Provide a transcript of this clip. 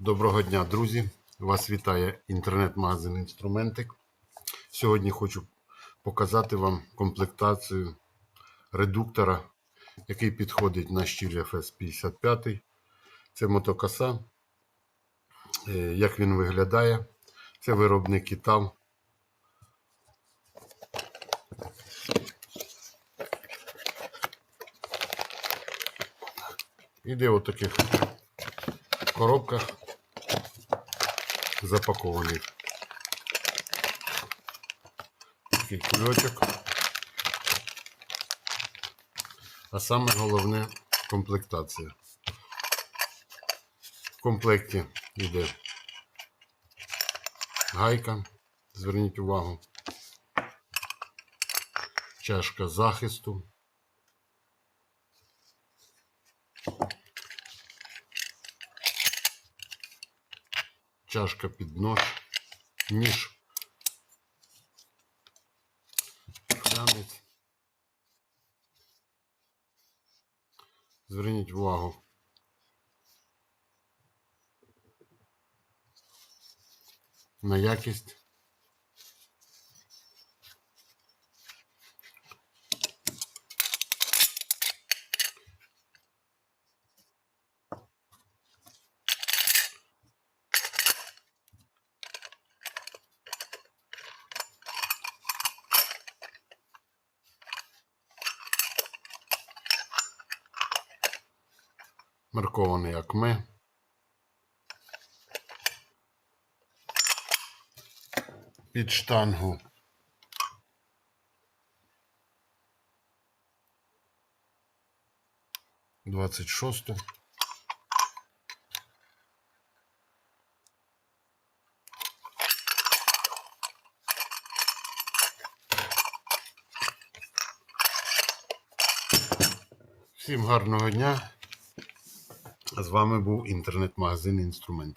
Доброго дня, друзі! Вас вітає інтернет-магазин Інструментик. Сьогодні хочу показати вам комплектацію редуктора, який підходить на щіль FS55. Це мотокоса. Е, Як він виглядає? Це виробник Італ. Іде у таких коробках запакований. Такий кульочок. А саме головне комплектація. В комплекті йде гайка, зверніть увагу, чашка захисту. Чашка під нож, ніж, глянець. Зверніть увагу. На якість. Маркований Акме. Під штангу. Двадцять шосту. Всім гарного дня. А з вами був інтернет-магазин інструмент.